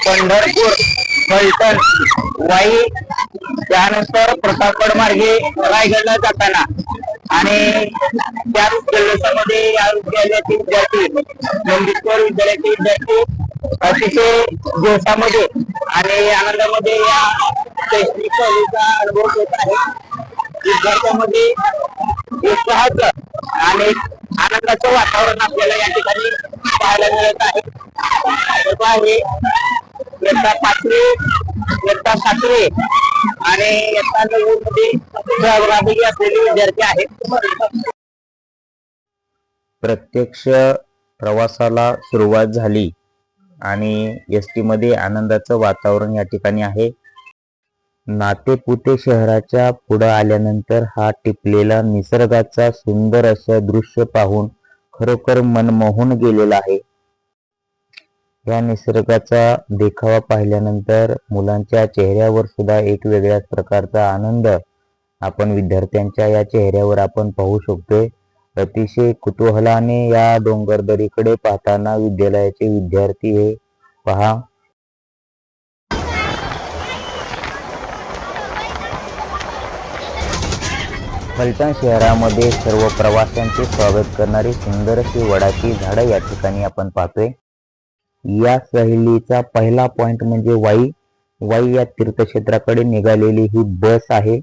पंढरपूर फलटण वाई त्यानंतर प्रतापगड मार्गे रायगडला जाताना. आणि त्या जल्लोषामध्ये या विद्यालयाचे विद्यार्थी नंदीश्वर विद्यालयाचे विद्यार्थी अतिशय जोशामध्ये आणि आनंदामध्ये या शैक्षणिक सहलीचा अनुभव घेत आहे विद्यार्थ्यांमध्ये उत्साहाचं आणि आनंदाचं वातावरण आपल्याला या ठिकाणी पाहायला मिळत आहे. तसं आहे इयत्ता पाचवी इयत्ता सातवी आणि इयत्ता नऊ मध्ये सहभागी असलेले विद्यार्थी आहेत. प्रत्यक्ष प्रवासाला सुरुवात झाली आणि एस टी मध्ये आनंदाचं वातावरण या ठिकाणी आहे. नातेपुते शहराच्या पुढे आल्यानंतर हा टिपलेला निसर्गाचा सुंदर असं दृश्य पाहून खरोखर मनमोहून गेलेला आहे. या निसर्गाचा देखावा पाहिल्यानंतर मुलांच्या चेहऱ्यावर सुद्धा एक वेगळ्याच प्रकारचा आनंद आपण विद्यार्थ्यांच्या या चेहऱ्यावर आपण पाहू शकतोय. अतिशय कुतूहलाने या डोंगरदरीकडे पाहताना विद्यालयाचे विद्यार्थी हे पहा फलटण शहरामध्ये सर्व प्रवाशांचे स्वागत करणारी सुंदर अशी वडाची झाडं या ठिकाणी आपण पाहतोय. या सहलीचा पहिला पॉइंट म्हणजे वाई. वाई या तीर्थक्षेत्राकडे निघालेली ही बस आहे.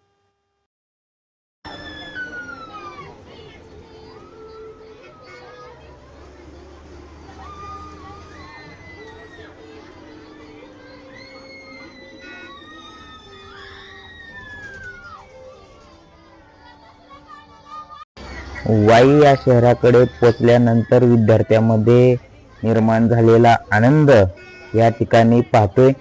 वाई या शहराकडे पोचल्यानंतर विद्यार्थ्यांमध्ये निर्माण झालेला आनंद या ठिकाणी पाहतोय.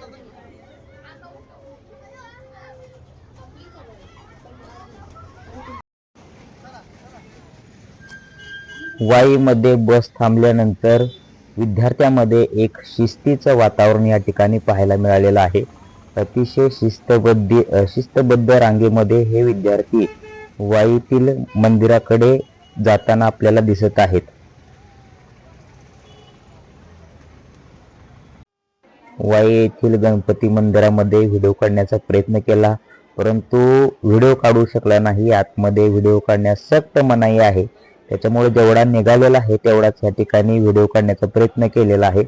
वाईमध्ये बस थांबल्यानंतर विद्यार्थ्यांमध्ये एक शिस्तीचं वातावरण या ठिकाणी पाहायला मिळालेलं आहे. अतिशय शिस्तबद्ध शिस्तबद्ध रांगेमध्ये हे विद्यार्थी वाईतील मंदिराकडे जाताना आपल्याला दिसत आहेत. वाई येथील गणपती मंदिरामध्ये व्हिडिओ काढण्याचा प्रयत्न केला परंतु व्हिडिओ काढू शकला नाही. आतमध्ये व्हिडिओ काढण्यास सक्त मनाई आहे. त्याच्यामुळे जेवढा निघालेला आहे तेवढाच या ठिकाणी व्हिडिओ काढण्याचा प्रयत्न केलेला आहे.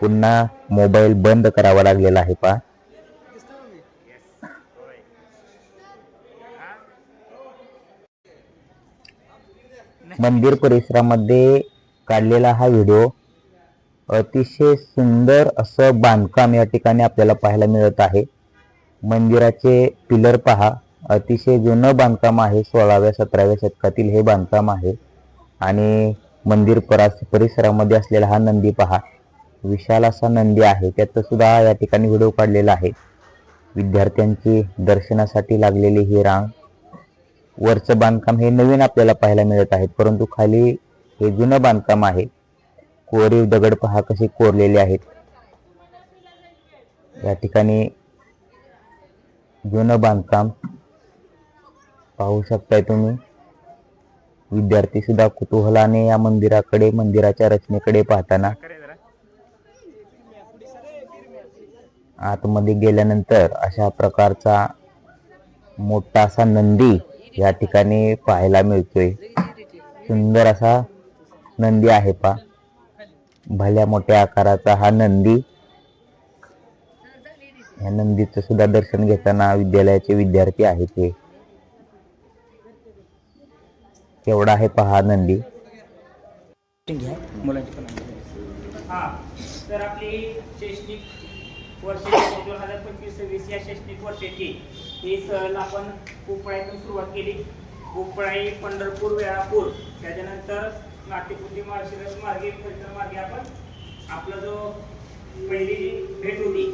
पुन्हा मोबाईल बंद करावा लागलेला आहे पहा. मंदिर परिसरामध्ये काढलेला हा व्हिडिओ अतिशय सुंदर असं बांधकाम या ठिकाणी आपल्याला पाहायला मिळत आहे. मंदिराचे पिलर पहा अतिशय जुनं बांधकाम आहे सोळाव्या सतराव्या शतकातील हे बांधकाम आहे. आणि मंदिर परास परिसरामध्ये असलेला हा नंदी पहा विशाल असा नंदी आहे त्यात सुद्धा या ठिकाणी व्हिडिओ काढलेला आहे. विद्यार्थ्यांची दर्शनासाठी लागलेली ही रांग वरचं बांधकाम हे नवीन आपल्याला पाहायला मिळत आहे. परंतु खाली हे जुनं बांधकाम आहे. कोरीव दगड पहा कसे कोरलेले आहेत. या ठिकाणी जुनं बांधकाम पाहू शकताय तुम्ही. विद्यार्थी सुद्धा कुतूहलाने या मंदिराकडे मंदिराच्या रचनेकडे पाहताना आतमध्ये गेल्यानंतर अशा प्रकारचा मोठा असा नंदी या ठिकाणी पाहायला मिळतोय. सुंदर असा नंदी आहे पा. भल्या मोठ्या आकाराचा हा नंदी. या नंदीचं सुद्धा दर्शन घेताना विद्यालयाचे विद्यार्थी आहेत हे. केवढा आहे पहा नंदी. तर आपली शैक्षणिक वर्ष दोन हजार पंचवीस सव्वीस या शैक्षणिक वर्षाची ही सहल आपण उपळाईतून सुरुवात केली. उपळाई पंढरपूर वेळापूर. त्याच्यानंतर नाट्यपुती मार्शिरस मार्गे फलटण मार्गे आपण आपला जो पहिली जी भेट होती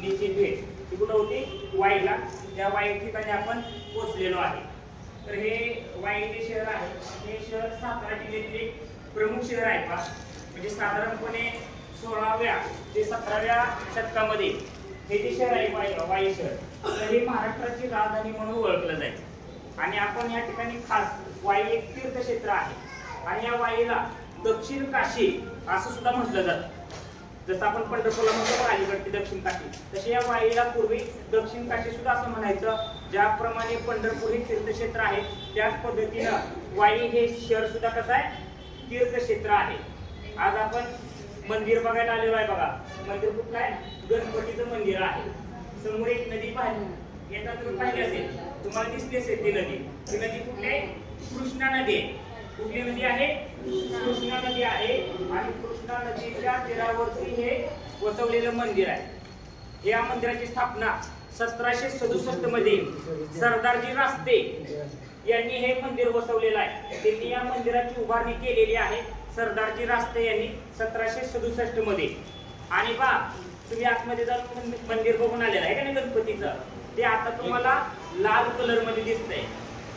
निश्चित भेट ती कुठं होती? वाईला. त्या वाई ठिकाणी आपण पोचलेलो आहे. तर हे वाई जे शहर आहे हे शहर सातारा जिल्ह्यातील एक प्रमुख शहर आहे का म्हणजे साधारणपणे सोळाव्या ते सतराव्या शतकामध्ये हे जे शहर आहे वाई वाई शहर तरी हे महाराष्ट्राची राजधानी म्हणून ओळखलं जायचं. आणि आपण या ठिकाणी खास वाई एक तीर्थक्षेत्र आहे. आणि या वाईला दक्षिण काशी असं सुद्धा म्हटलं जातं. जसं आपण पंढरपूरला म्हणतो अलीकडची दक्षिण काशी. तसे या वाईला पूर्वी दक्षिण काशी सुद्धा असं म्हणायचं ज्याप्रमाणे पंढरपूर हे तीर्थक्षेत्र आहे त्याच पद्धतीनं वाई हे शहर सुद्धा कसं आहे? तीर्थक्षेत्र आहे. आज आपण मंदिर बघायला आलेलो आहे बघा. मंदिर कुठलं आहे? गणपतीचं मंदिर आहे. समोर एक नदी पाहिली. येतात तुम्ही पाहिली असेल. तुम्हाला दिसली असेल ती नदी. ती नदी कुठली आहे? कृष्णा नदी आहे. कुठली नदी आहे? कृष्णा नदी आहे. आणि कृष्णा नदीच्या तीरावरती हे वसवलेलं मंदिर आहे. या मंदिराची स्थापना सतराशे सदुसष्टमध्ये सरदारजी रास्ते यांनी हे मंदिर वसवलेलं आहे. त्यांनी या मंदिराची उभारणी केलेली आहे सरदारजी रास्ते यांनी सतराशे सदुसष्टमध्ये. आणि बा तुम्ही आतमध्ये जाऊन मंदिर- बघून आलेलं आहे का नाही गणपतीचं? ते आता तुम्हाला लाल कलरमध्ये दिसतंय.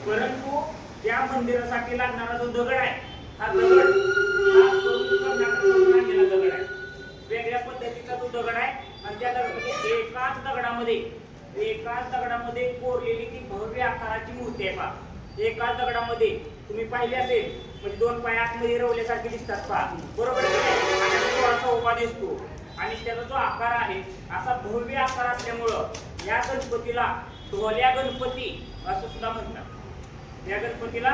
परंतु त्या मंदिरासाठी लागणारा जो दगड आहे हा दगड हा दगड आहे. वेगळ्या पद्धतीचा तो दगड आहे आणि त्या दगडामध्ये एकाच दगडामध्ये एकाच दगडामध्ये कोरलेली ती भव्य आकाराची मूर्ती आहे पहा. एकाच दगडामध्ये तुम्ही पाहिले असेल म्हणजे दोन पाय आतमध्ये रवल्यासारखे दिसतात पहा. बरोबर असा उभा दिसतो. आणि त्याचा जो आकार आहे असा भव्य आकार असल्यामुळं या गणपतीला ढोल्या गणपती असं सुद्धा म्हणतात. या गणपतीला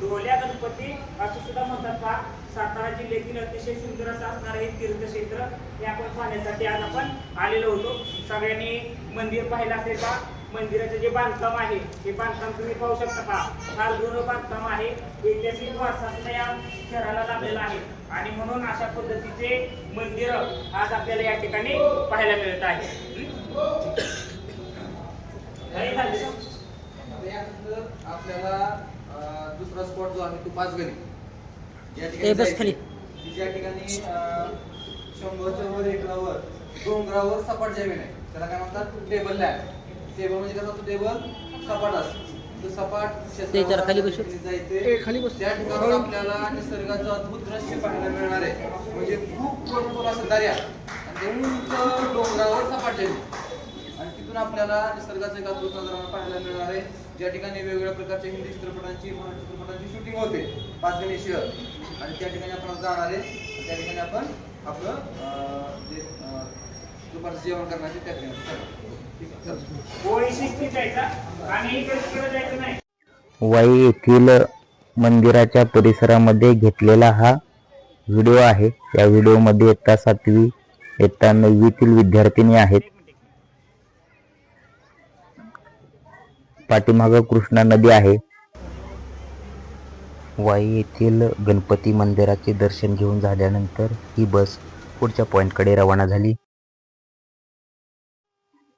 ढोल्या गणपती असं सुद्धा म्हणतात का? सातारा जिल्ह्यातील अतिशय सुंदर असं असणार हे तीर्थक्षेत्र हे आपण पाहण्यासाठी आज आपण आलेलो होतो. सगळ्यांनी मंदिर पाहिलं असेल का? मंदिराचं जे बांधकाम आहे हे बांधकाम तुम्ही पाहू शकता का? फार जुनं बांधकाम आहे. ऐतिहासिक वारसा सुद्धा या शहराला लाभलेला आहे. आणि म्हणून अशा पद्धतीचे मंदिर आज आपल्याला या ठिकाणी पाहायला मिळत आहे हं? आपल्याला दुसरा स्पॉट जो आहे तो. खाली. की ज्या ठिकाणी शंभरच्या वर एकरावर डोंगरावर सपाट जमीन आहे त्याला काय म्हणतात? टेबल लँड टेबल म्हणजे कसं टेबल सपाट असतो. तो सपाट जरा खाली बसू. क्षेत्रावर जायचे. खाली बस. त्या ठिकाणी आपल्याला निसर्गाचं अद्भुत दृश्य पाहायला मिळणार आहे. म्हणजे खूप भरपूर असं दर्या. आणि उंच डोंगरावर सपाट जमीन आणि तिथून आपल्याला निसर्गाचं एक अद्भुत नजारा पाहायला मिळणार आहे. ज्या ठिकाणी वेगवेगळ्या प्रकारच्या हिंदी चित्रपटांची मराठी चित्रपटांची शूटिंग होते. पाचगणी शहर आणि त्या ठिकाणी आपण जाणार आहे. आणि त्या ठिकाणी आपण आपलं जे दुपारचं जेवण करणार आहे त्या ठिकाणी. वाई येथील मंदिराच्या परिसरामध्ये घेतलेला हा व्हिडिओ आहे. या व्हिडिओमध्ये इयत्ता सातवी इयत्ता नववीतील विद्यार्थिनी आहेत. पाठीमाग कृष्णा नदी आहे. वाई येथील गणपती मंदिराचे दर्शन घेऊन झाल्यानंतर ही बस पुढच्या पॉईंटकडे रवाना झाली.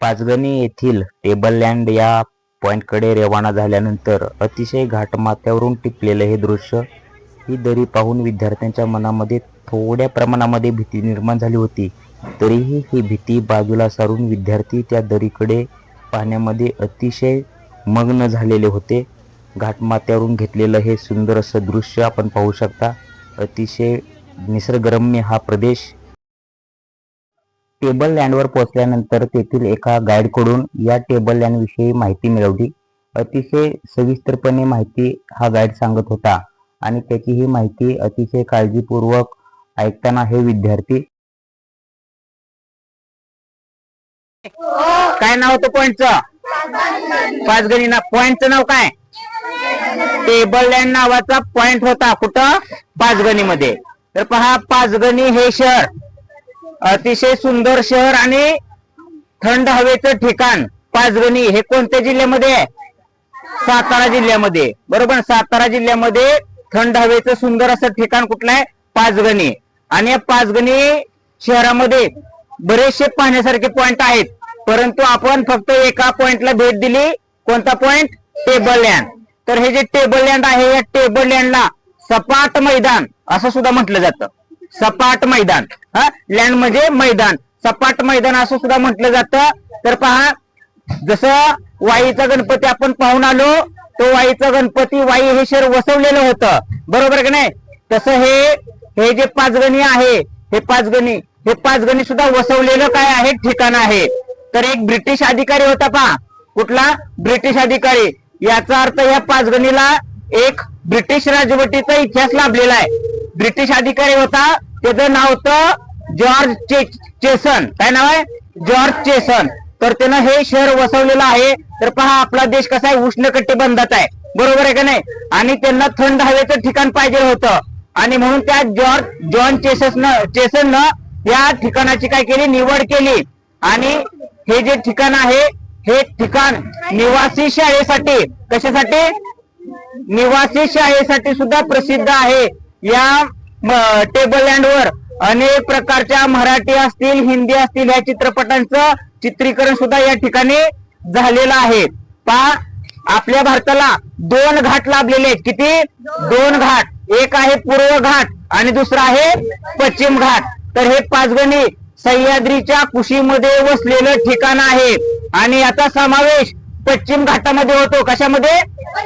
पाचगणी येथील टेबल लँड या पॉइंटकडे रवाना झाल्यानंतर अतिशय घाटमाथ्यावरून टिपलेलं हे दृश्य ही दरी पाहून विद्यार्थ्यांच्या मनामध्ये थोड्या प्रमाणामध्ये भीती निर्माण झाली होती. तरीही ही भीती बाजूला सारून विद्यार्थी त्या दरीकडे पाहण्यामध्ये अतिशय मग्न झालेले होते. घाटमाथ्यावरून घेतलेलं हे सुंदर असं दृश्य आपण पाहू शकता. अतिशय निसर्गरम्य हा प्रदेश टेबल लँडवर पोहोचल्यानंतर तेथील एका गाईडकडून या टेबल लँड विषयी माहिती मिळवली. अतिशय सविस्तरपणे माहिती हा गाईड सांगत होता आणि त्याची ही माहिती अतिशय काळजीपूर्वक ऐकताना हे विद्यार्थी काय नाव होतं पॉइंटचं पाच गणी ना पॉइंटचं नाव काय? टेबल लँड नावाचा पॉइंट होता कुठं? पाचगणीमध्ये. तर पहा पाचगणी हे शहर. अतिशय सुंदर शहर आणि थंड हवेचं ठिकाण. पाचगणी हे कोणत्या जिल्ह्यामध्ये आहे? सातारा जिल्ह्यामध्ये. बरोबर? सातारा जिल्ह्यामध्ये थंड हवेचं सुंदर असं ठिकाण कुठलं आहे? पाचगणी. आणि या पाचगणी शहरामध्ये बरेचसे पाहण्यासारखे पॉइंट आहेत. परंतु आपण फक्त एका पॉइंटला भेट दिली. कोणता पॉइंट टेबल लँड तर हे जे टेबल लँड आहे या टेबल लँडला सपाट मैदान असं सुद्धा म्हटलं जातं. सपाट मैदान. हा? लँड म्हणजे मैदान. सपाट मैदान असं सुद्धा म्हटलं जातं. तर पहा जसं वाईचा गणपती आपण पाहून आलो तो वाईचा गणपती वाई हे शहर वसवलेलं होतं. बरोबर का नाही? तसं हे हे जे पाचगणी आहे हे पाचगणी हे पाचगणी सुद्धा वसवलेलं काय आहे? ठिकाण आहे. तर एक ब्रिटिश अधिकारी होता पहा. कुठला? ब्रिटिश अधिकारी. याचा अर्थ या पाचगणीला एक ब्रिटिश राजवटीचा इतिहास लाभलेला आहे. ब्रिटिश अधिकारी होता त्याचं नाव होतं जॉर्ज चे चेसन. काय नाव आहे? George Chesson. तर त्यानं हे शहर वसवलेलं आहे. तर पहा आपला देश कसा आहे? उष्णकटिबंधात आहे. बरोबर आहे का नाही? आणि त्यांना थंड हवेचं ठिकाण पाहिजे होतं. आणि म्हणून त्या जॉर्ज जॉन चेसन चेसननं या ठिकाणाची काय केली? निवड केली. आणि हे जे ठिकाण आहे हे ठिकाण निवासी शाळेसाठी कशासाठी? निवासी शाळेसाठी सुद्धा प्रसिद्ध आहे. या टेबल लँड वर अनेक प्रकारच्या मराठी असतील हिंदी असतील या चित्रपटांचं चित्रीकरण सुद्धा या ठिकाणी झालेलं आहे. पहा आपल्या भारताला दोन घाट लाभलेले आहेत. किती? दोन घाट. एक आहे पूर्व घाट आणि दुसरा आहे पश्चिम घाट. तर हे पाचगणी सह्याद्रीच्या कुशीमध्ये वसलेलं ठिकाण आहे. आणि याचा समावेश पश्चिम घाटामध्ये होतो. कशामध्ये?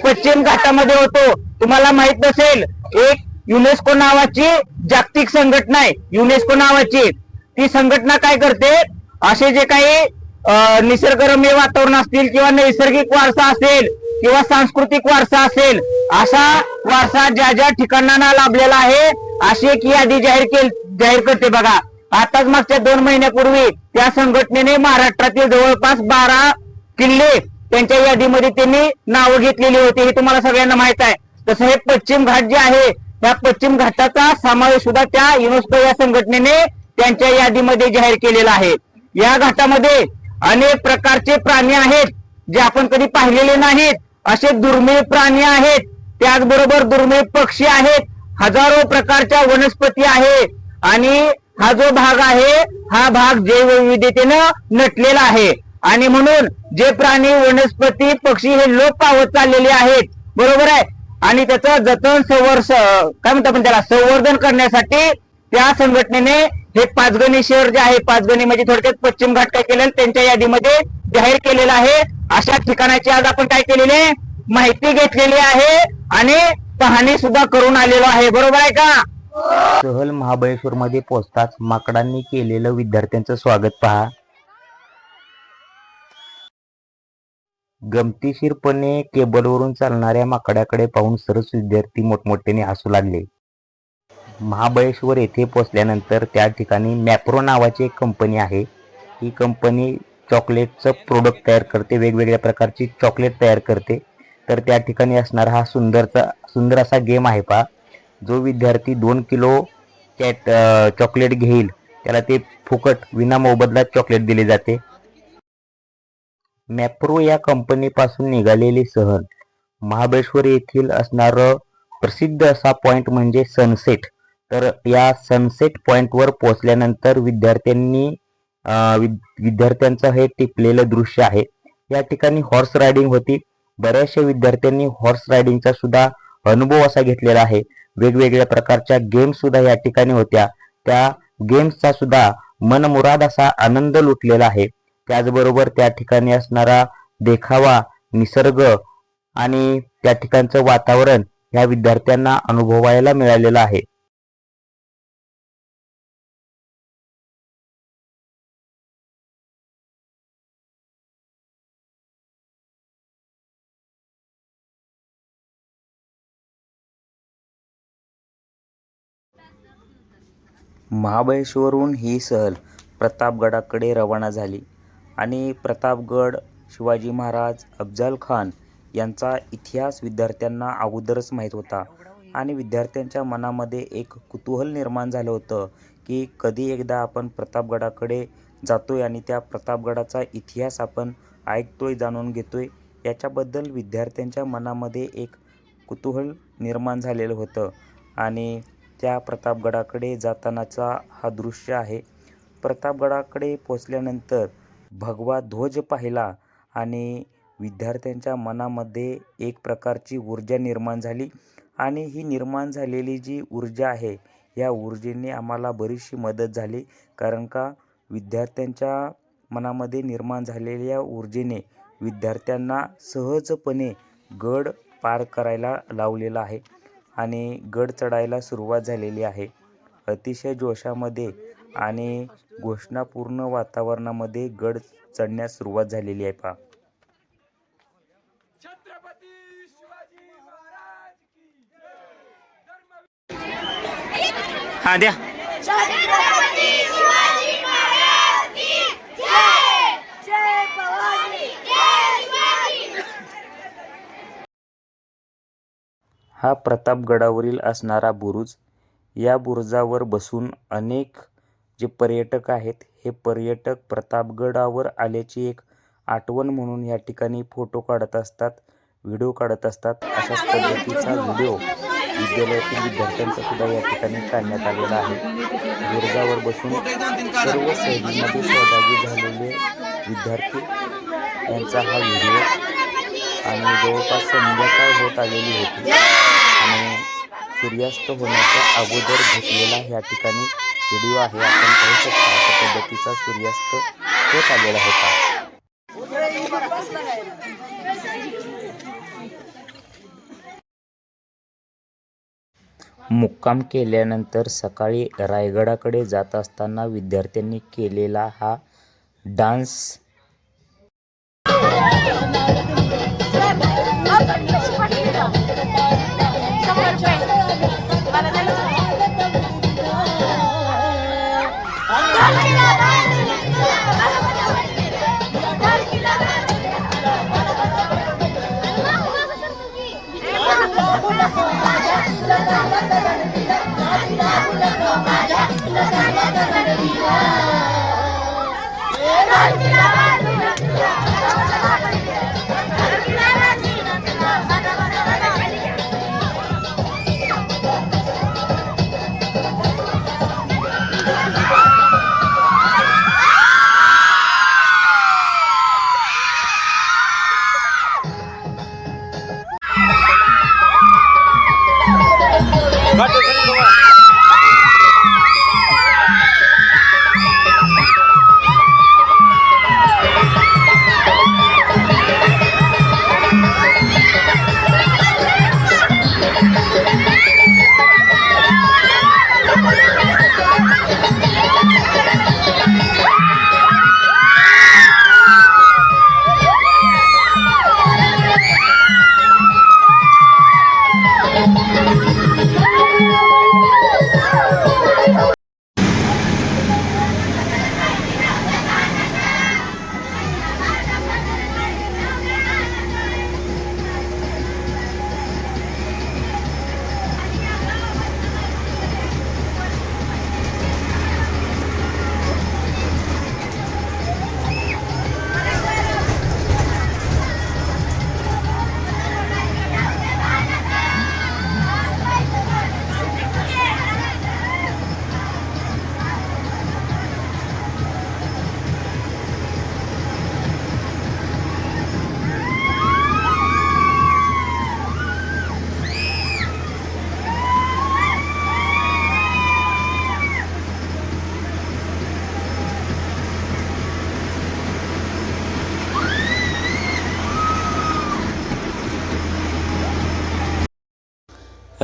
पश्चिम घाटामध्ये होतो. तुम्हाला माहीत नसेल एक युनेस्को नावाची जागतिक संघटना आहे. युनेस्को नावाची. ती संघटना काय करते? असे जे काही निसर्गरम्य वातावरण असतील किंवा नैसर्गिक वारसा असेल किंवा सांस्कृतिक वारसा असेल असा वारसा ज्या ज्या ठिकाणांना लाभलेला आहे अशी एक यादी जाहीर केली जाहीर करते बघा. आताच मागच्या दोन महिन्यापूर्वी त्या संघटनेने महाराष्ट्रातील जवळपास बारा किल्ले त्यांच्या यादीमध्ये त्यांनी नावं घेतलेली होती. हे तुम्हाला सगळ्यांना माहीत आहे. तसं हे पश्चिम घाट जे आहे त्या पश्चिम घाटाचा समावेश सुद्धा त्या युनेस्को या संघटनेने त्यांच्या यादीमध्ये जाहीर केलेला आहे. या घाटामध्ये अनेक प्रकारचे प्राणी आहेत जे आपण कधी पाहिलेले नाहीत. असे दुर्मिळ प्राणी आहेत. त्याचबरोबर दुर्मिळ पक्षी आहेत. हजारो प्रकारच्या वनस्पती आहे आणि हा जो भाग आहे हा भाग जैवविविधतेनं नटलेला आहे. आणि म्हणून जे प्राणी वनस्पती पक्षी हे लोप पावत चाललेले आहेत. बरोबर आहे? आणि त्याचं जतन संवर्ष काय म्हणतो आपण त्याला? संवर्धन करण्यासाठी त्या संघटनेने हे पाचगणी शहर जे आहे पाचगणी म्हणजे थोडक्यात पश्चिम घाट काय केलेलं त्यांच्या यादीमध्ये जाहीर केलेलं आहे. अशा ठिकाणाची आज आपण काय केलेली आहे? माहिती घेतलेली आहे आणि पाहणी सुद्धा करून आलेलो आहे. बरोबर आहे का? सहल महाबळेश्वर मध्ये पोहोचताच माकडांनी केलेलं विद्यार्थ्यांचं स्वागत पहा. गमतीशीरपणे केबलवरून चालणाऱ्या माकडाकडे पाहून सरस विद्यार्थी मोठमोठ्याने हसू लागले. महाबळेश्वर येथे पोचल्यानंतर त्या ठिकाणी मॅप्रो नावाची एक कंपनी आहे. ही कंपनी चॉकलेटचं प्रोडक्ट तयार करते वेगवेगळ्या प्रकारची चॉकलेट तयार करते. तर त्या ठिकाणी असणारा हा सुंदरचा सुंदर असा गेम आहे पहा. जो विद्यार्थी दोन किलो कॅट चॉकलेट घेईल. त्याला ते फुकट विना मोबदलात चॉकलेट दिले जाते. मॅप्रो या कंपनीपासून निघालेली सहल. महाबळेश्वर येथील असणारं प्रसिद्ध असा पॉइंट म्हणजे सनसेट तर या सनसेट पॉइंटवर पोहोचल्यानंतर विद्यार्थ्यांनी विद्यार्थ्यांचं हे टिपलेलं दृश्य आहे. या ठिकाणी हॉर्स रायडिंग होती. बऱ्याचशा विद्यार्थ्यांनी हॉर्स रायडिंगचा सुद्धा अनुभव असा घेतलेला आहे. वेगवेगळ्या प्रकारच्या गेम्स सुद्धा या ठिकाणी होत्या. त्या गेम्सचा सुद्धा मनमुराद असा आनंद लुटलेला आहे. त्याचबरोबर त्या ठिकाणी असणारा देखावा निसर्ग आणि त्या ठिकाणचं वातावरण या विद्यार्थ्यांना अनुभवायला मिळालेलं आहे. महाबळेश्वरहून ही सहल प्रतापगडाकडे रवाना झाली. आणि प्रतापगड शिवाजी महाराज अफजल खान यांचा इतिहास विद्यार्थ्यांना अगोदरच माहीत होता. आणि विद्यार्थ्यांच्या मनामध्ये एक कुतूहल निर्माण झालं होतं की कधी एकदा आपण प्रतापगडाकडे जातोय आणि त्या प्रतापगडाचा इतिहास आपण ऐकतोय जाणून घेतोय याच्याबद्दल विद्यार्थ्यांच्या मनामध्ये एक कुतूहल निर्माण झालेलं होतं. आणि त्या प्रतापगडाकडे जातानाचा हा दृश्य आहे. प्रतापगडाकडे पोचल्यानंतर भगवा ध्वज पाहिला आणि विद्यार्थ्यांच्या मनामध्ये एक प्रकारची ऊर्जा निर्माण झाली. आणि ही निर्माण झालेली जी ऊर्जा आहे या ऊर्जेने आम्हाला बरीचशी मदत झाली. कारण का? विद्यार्थ्यांच्या मनामध्ये निर्माण झालेल्या ऊर्जेने विद्यार्थ्यांना सहजपणे गड पार करायला लावलेला आहे आणि गड चढायला सुरुवात झालेली आहे. अतिशय जोशामध्ये आणि घोषणापूर्ण वातावरणामध्ये गड चढण्यास सुरुवात झालेली आहे पहा. हा द्या. हा प्रतापगडावरील असणारा बुरुज या बुरुजावर बसून अनेक जे पर्यटक आहेत हे पर्यटक प्रतापगडावर आल्याची एक आठवण म्हणून या ठिकाणी फोटो काढत असतात व्हिडिओ काढत असतात. अशाच पद्धतीचा व्हिडिओ विद्यालयातील विद्यार्थ्यांचा सुद्धा या ठिकाणी काढण्यात आलेला आहे. बुरुजावर बसून सर्व सहलीमध्ये सहभागी झालेले विद्यार्थी यांचा हा व्हिडिओ आणि जवळपास संध्याकाळ होत आलेली होती. आणि सूर्यास्त होण्याच्या अगोदर घेतलेला या ठिकाणी व्हिडिओ आहे आपण पाहू शकता अशा पद्धतीचा सूर्यास्त होत आलेला होता. मुक्काम केल्यानंतर सकाळी रायगडाकडे जात असताना विद्यार्थ्यांनी केलेला हा डान्स ¡Viva!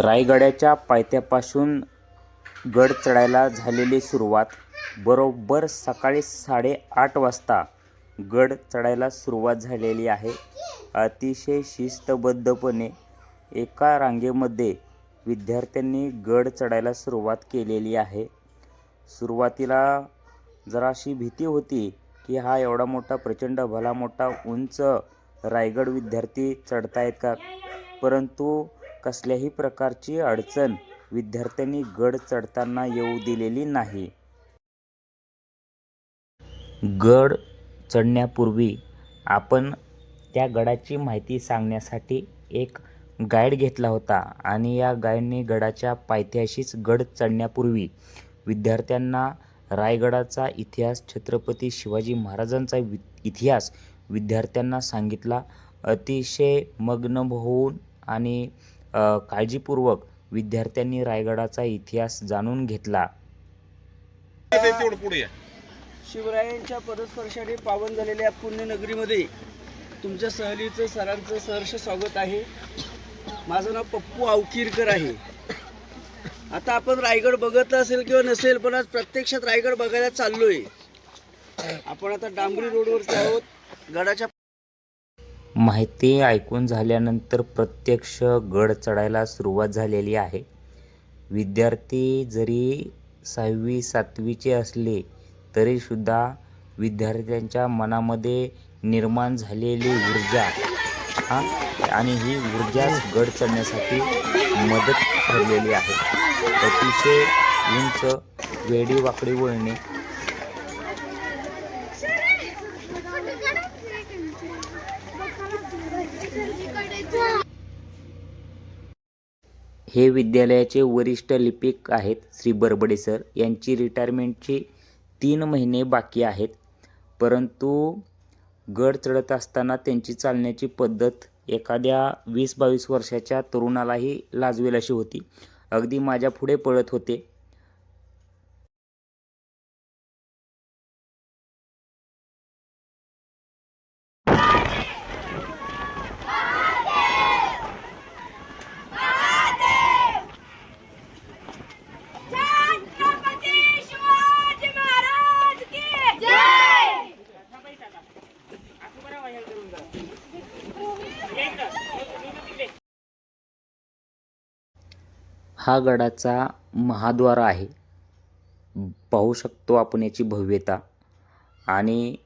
रायगडाच्या पायथ्यापासून गड चढायला झालेली सुरुवात बरोबर सकाळी साडेआठ वाजता गड चढायला सुरुवात झालेली आहे. अतिशय शिस्तबद्धपणे एका रांगेमध्ये विद्यार्थ्यांनी गड चढायला सुरुवात केलेली आहे. सुरुवातीला जराशी भीती होती की हा एवढा मोठा प्रचंड भला मोठा उंच रायगड विद्यार्थी चढतायत का? परंतु कसल्याही प्रकारची अडचण विद्यार्थ्यांनी गड चढताना येऊ दिलेली नाही. गड चढण्यापूर्वी आपण त्या गडाची माहिती सांगण्यासाठी एक गाईड घेतला होता आणि या गाईडने गडाच्या पायथ्याशीच गड चढण्यापूर्वी विद्यार्थ्यांना रायगडाचा इतिहास छत्रपती शिवाजी महाराजांचा वि इतिहास विद्यार्थ्यांना सांगितला. अतिशय मग्न होऊन आणि काळजीपूर्वक विद्यार्थ्यांनी रायगडाचा इतिहास जाणून घेतला. शिवरायांच्या पदस्पर्शाने पावन झालेल्या पुण्यनगरीमध्ये तुमच्या सहलीचं सरांचं सहर्ष स्वागत आहे. माझं नाव पप्पू आवकीरकर आहे. आता आपण रायगड बघतला असेल किंवा नसेल पण आज प्रत्यक्षात रायगड बघायला चाललोय. आपण आता डांबरी रोडवरती आहोत. गडाच्या माहिती ऐकून झाल्यानंतर प्रत्यक्ष गड चढायला सुरुवात झालेली आहे. विद्यार्थी जरी सहावी सातवीचे असले तरीसुद्धा विद्यार्थ्यांच्या मनामध्ये निर्माण झालेली ऊर्जा हां आणि ही ऊर्जा गड चढण्यासाठी मदत ठरलेली आहे. अतिशय उंच वेडी वाकडी वळणे हे विद्यालयाचे वरिष्ठ लिपिक आहेत श्री बरबडे सर. यांची रिटायरमेंटची तीन महिने बाकी आहेत. परंतु गड चढत असताना त्यांची चालण्याची पद्धत एखाद्या वीस बावीस वर्षाच्या तरुणालाही लाजवेल अशी होती. अगदी माझ्या पुढे पळत होते छत्रपती शिवाजी महाराज की जय थांबा इथं आता. असं बरं वाह्याला धरून जा. या इथं. इथं तिकडे. हा गडाचा महाद्वार आहे. पाहू शकतो आपण याची भव्यता. आणि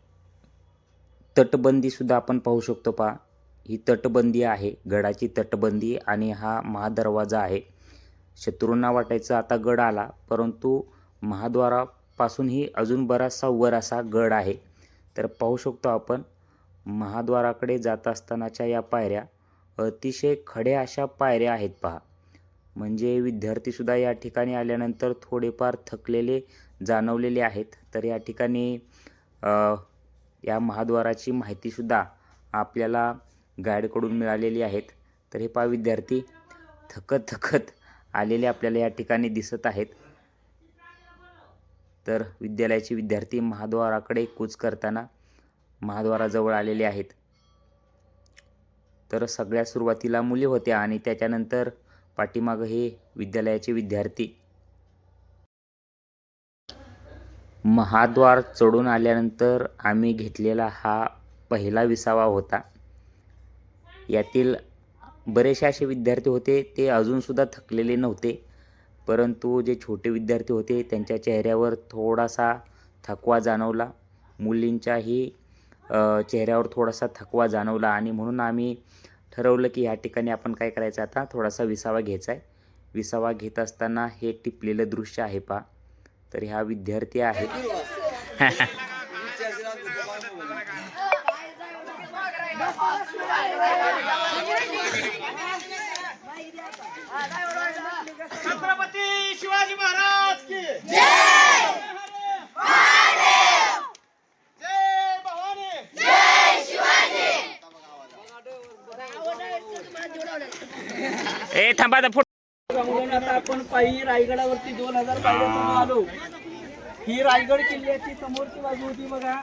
तटबंदीसुद्धा आपण पाहू शकतो पहा. ही तटबंदी आहे गडाची तटबंदी आणि हा महादरवाजा आहे. शत्रूंना वाटायचं आता गड आला परंतु महाद्वारापासूनही अजून बराचसा वर असा गड आहे. तर पाहू शकतो आपण महाद्वाराकडे जात असतानाच्या या पायऱ्या अतिशय खड्या अशा पायऱ्या आहेत पहा. म्हणजे विद्यार्थीसुद्धा या ठिकाणी आल्यानंतर थोडेफार थकलेले जाणवलेले आहेत. तर या ठिकाणी या महाद्वाराची माहितीसुद्धा आपल्याला गाईडकडून मिळालेली आहेत. तर हे पहा विद्यार्थी थकत थकत आलेले आपल्याला या ठिकाणी दिसत आहेत. तर विद्यालयाचे विद्यार्थी महाद्वाराकडे कूच करताना महाद्वाराजवळ आलेले आहेत. तर सगळ्या सुरुवातीला मुली होत्या आणि त्याच्यानंतर पाठीमागं हे विद्यालयाचे विद्यार्थी. महाद्वार चढून आल्यानंतर आम्ही घेतलेला हा पहिला विसावा होता. यातील बरेचसे असे विद्यार्थी होते ते अजूनसुद्धा थकलेले नव्हते. परंतु जे छोटे विद्यार्थी होते त्यांच्या चेहऱ्यावर थोडासा थकवा जाणवला. मुलींच्याही चेहऱ्यावर थोडासा थकवा जाणवला आणि म्हणून आम्ही ठरवलं की ह्या ठिकाणी आपण काय करायचं आता? थोडासा विसावा घ्यायचा आहे विसावा घेत असताना हे टिपलेलं दृश्य आहे पा. तर ह्या विद्यार्थी आहेत. छत्रपती शिवाजी महाराज की जय! ए थांबा आता आपण पायी रायगडावरती दोन हजार पायऱ्या आलो. ही रायगड किल्ल्याची समोरची बाजू होती बघा.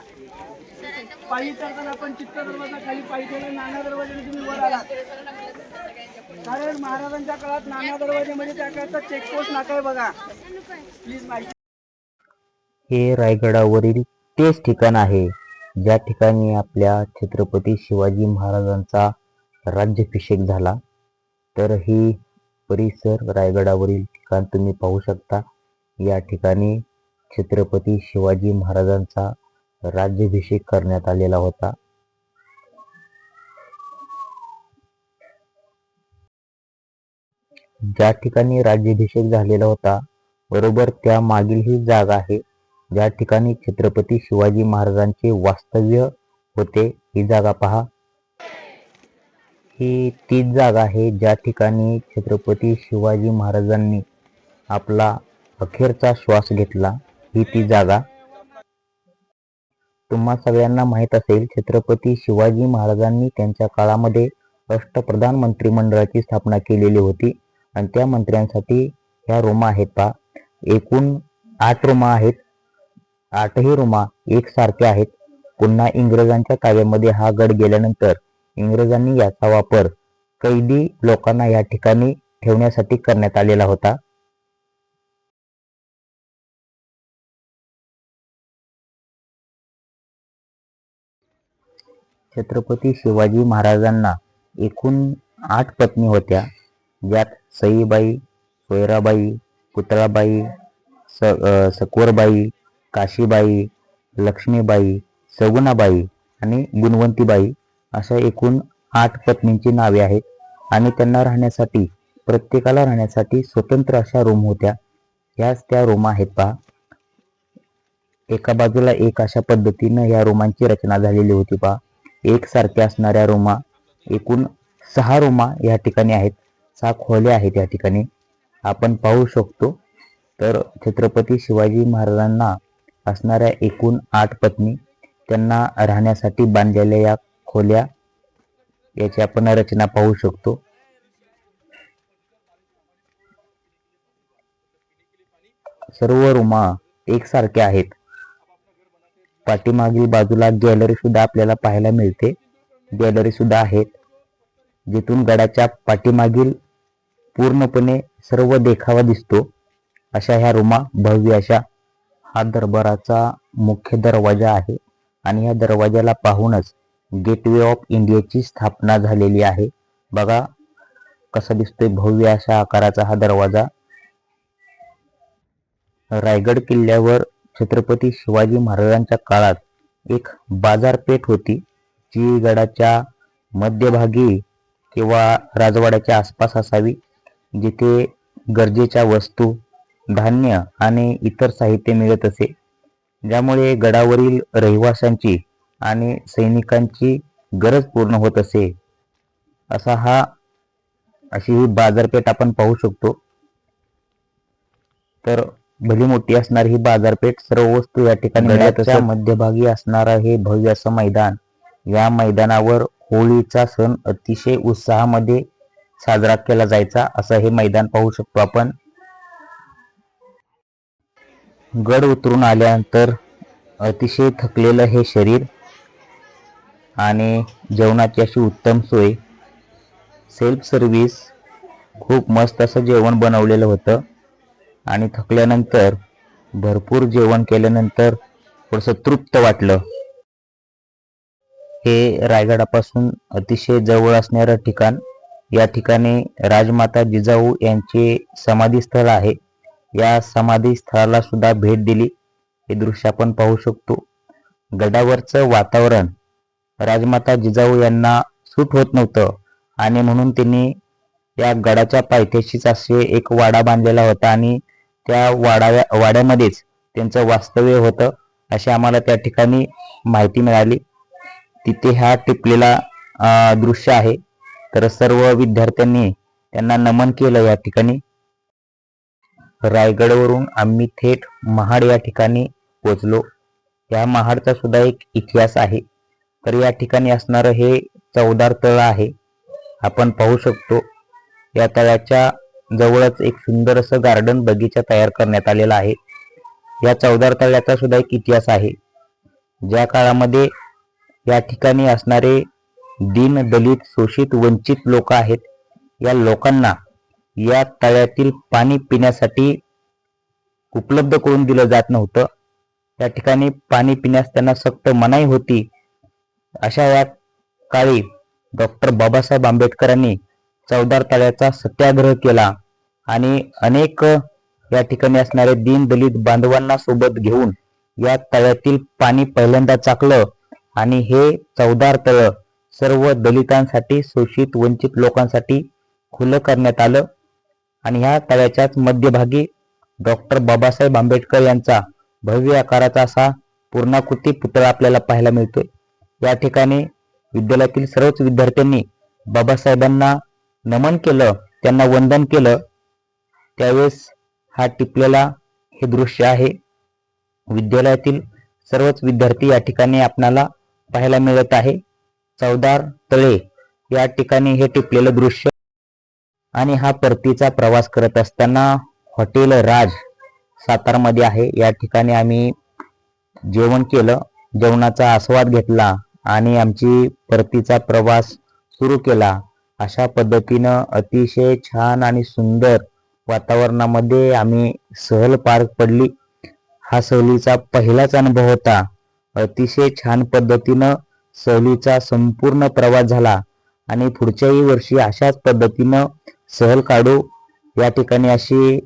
पायी चढताना आपण चित्त दरवाजा खाली पायी ठेवलं नाना दरवाजाने तुम्ही वर आलात कारण महाराजांच्या काळात नाना दरवाजे म्हणजे त्या काळाचा चेकपोस्ट नाका बघा. प्लीज माहिती हे रायगडावरील तेच ठिकाण आहे. ज्या ठिकाणी आपल्या छत्रपती शिवाजी महाराजांचा राज्याभिषेक झाला. तर ही परिसर रायगडावरील ठिकाण तुम्ही पाहू शकता. या ठिकाणी छत्रपती शिवाजी महाराजांचा राज्याभिषेक करण्यात आलेला होता. ज्या ठिकाणी राज्याभिषेक झालेला होता बरोबर त्या मागील ही जागा आहे. ज्या ठिकाणी छत्रपती शिवाजी महाराजांचे वास्तव्य होते ही जागा पहा. ही तीच जागा आहे ज्या ठिकाणी छत्रपती शिवाजी महाराजांनी आपला अखेरचा श्वास घेतला. ही ती जागा. तुम्हा सगळ्यांना माहीत असेल छत्रपती शिवाजी महाराजांनी त्यांच्या काळामध्ये अष्टप्रधान मंत्रिमंडळाची स्थापना केलेली होती. आणि त्या मंत्र्यांसाठी ह्या रोमा आहेत पा एकूण आठ रोमा आहेत. आठही रोमा एकसारख्या आहेत. पुन्हा इंग्रजांच्या ताब्यामध्ये हा गड गेल्यानंतर इंग्रजांनी याचा वापर कैदी लोकांना या ठिकाणी ठेवण्यासाठी करण्यात आलेला होता. छत्रपती शिवाजी महाराजांना एकूण आठ पत्नी होत्या. ज्यात सईबाई सोयराबाई पुतळाबाई स सकोरबाई काशीबाई लक्ष्मीबाई सगुणाबाई आणि गुणवंतीबाई अशा एकूण आठ पत्नींची नावे आहेत. आणि त्यांना राहण्यासाठी प्रत्येकाला राहण्यासाठी स्वतंत्र अशा रूम होत्या. ह्याच त्या रूम आहेत पहा. एका बाजूला एक अशा पद्धतीनं या रूमांची रचना झालेली होती पहा. एक सारख्या असणाऱ्या रूमा एकूण सहा रूमा या ठिकाणी आहेत. सहा खोल्या आहेत या ठिकाणी. आपण पाहू शकतो. तर छत्रपती शिवाजी महाराजांना असणाऱ्या एकूण आठ पत्नी त्यांना राहण्यासाठी बांधलेल्या या खोल्या याची आपण रचना पाहू शकतो. सर्व रुमा एकसारख्या आहेत. पाठीमागील बाजूला गॅलरी सुद्धा आपल्याला पाहायला मिळते. गॅलरी सुद्धा आहेत. जिथून गडाच्या पाठीमागील पूर्णपणे सर्व देखावा दिसतो. अशा ह्या रुमा भव्य अशा हा दरबाराचा मुख्य दरवाजा आहे. आणि या दरवाजाला पाहूनच गेटवे ऑफ इंडियाची स्थापना झालेली आहे. बघा कसा दिसतोय भव्य अशा आकाराचा हा दरवाजा. रायगड किल्ल्यावर छत्रपती शिवाजी महाराजांच्या काळात एक बाजारपेठ होती जी गडाच्या मध्यभागी किंवा राजवाड्याच्या आसपास असावी जिथे गरजेच्या वस्तू धान्य आणि इतर साहित्य मिळत असे. ज्यामुळे गडावरील रहिवाशांची आणि सैनिकांची गरज पूर्ण होत असे. असा हा अशी ही बाजारपेठ आपण पाहू शकतो. तर भली मोठी असणारी ही बाजारपेठ सर्व वस्तू या ठिकाणी मध्यभागी असणारं हे भव्य असं मैदान. या मैदानावर होळीचा सण अतिशय उत्साहामध्ये साजरा केला जायचा. असं हे मैदान पाहू शकतो आपण. गड उतरून आल्यानंतर अतिशय थकलेलं हे शरीर आणि जेवणाची अशी उत्तम सोय. सेल्फ सर्व्हिस खूप मस्त असं जेवण बनवलेलं होतं. आणि थकल्यानंतर भरपूर जेवण केल्यानंतर थोडंसं तृप्त वाटलं. हे रायगडापासून अतिशय जवळ असणारं ठिकाण. या ठिकाणी राजमाता जिजाऊ यांचे समाधी स्थळ आहे. या समाधी स्थळाला सुद्धा भेट दिली. हे दृश्य आपण पाहू शकतो. गडावरचं वातावरण राजमाता जिजाऊ यांना सूट होत नव्हतं. आणि म्हणून त्यांनी या गडाच्या पायथ्याशीच असे एक वाडा बांधलेला होता आणि त्या वाडाव्या वाड्यामध्येच त्यांचं वास्तव्य होतं अशी आम्हाला त्या ठिकाणी माहिती मिळाली. तिथे हा टिपलेला अं, दृश्य आहे. तर सर्व विद्यार्थ्यांनी त्यांना नमन केलं या ठिकाणी. रायगडवरून आम्ही थेट महाड या ठिकाणी पोचलो या महाडचा सुद्धा एक इतिहास आहे. तर या ठिकाणी असणारं हे चौदार तळ आहे. आपण पाहू शकतो या तळ्याच्या जवळच एक सुंदर असं गार्डन बगीचा तयार करण्यात आलेला आहे. या चौदार तळ्याचा सुद्धा एक इतिहास आहे. ज्या काळामध्ये या ठिकाणी असणारे दीन दलित शोषित वंचित लोक आहेत या लोकांना या तळ्यातील पाणी पिण्यासाठी उपलब्ध करून दिलं जात नव्हतं. त्या ठिकाणी पाणी पिण्यास त्यांना सक्त मनाई होती. अशा या काळी डॉक्टर बाबासाहेब आंबेडकरांनी चौदार तळ्याचा सत्याग्रह केला आणि अनेक या ठिकाणी असणारे दीन दलित बांधवांना सोबत घेऊन या तळ्यातील पाणी पहिल्यांदा चाकलं आणि हे चौदार तळ सर्व दलितांसाठी शोषित वंचित लोकांसाठी खुलं करण्यात आलं. आणि ह्या तळ्याच्याच मध्यभागी डॉक्टर बाबासाहेब आंबेडकर यांचा भव्य आकाराचा असा पूर्णाकृती पुतळा आपल्याला पाहायला मिळतोय. या ठिकाणी विद्यालयातील सर्वच विद्यार्थ्यांनी बाबासाहेबांना नमन केलं त्यांना वंदन केलं. त्यावेळेस हा टिपलेला हे दृश्य आहे. विद्यालयातील सर्वच विद्यार्थी या ठिकाणी आपणाला पाहायला मिळत आहे. चौदार तळे या ठिकाणी हे टिपलेलं दृश्य आणि हा परतीचा प्रवास करत असताना हॉटेल राज सातारमध्ये आहे. या ठिकाणी आम्ही जेवण केलं जेवणाचा आस्वाद घेतला. आणि आमची परतीचा प्रवास सुरू केला. अशा पद्धतीनं अतिशय छान आणि सुंदर वातावरणामध्ये आम्ही सहल पार पडली. हा सहलीचा पहिलाच अनुभव होता. अतिशय छान पद्धतीनं सहलीचा संपूर्ण प्रवास झाला. आणि पुढच्याही वर्षी अशाच पद्धतीनं सहल काढू. या ठिकाणी अशी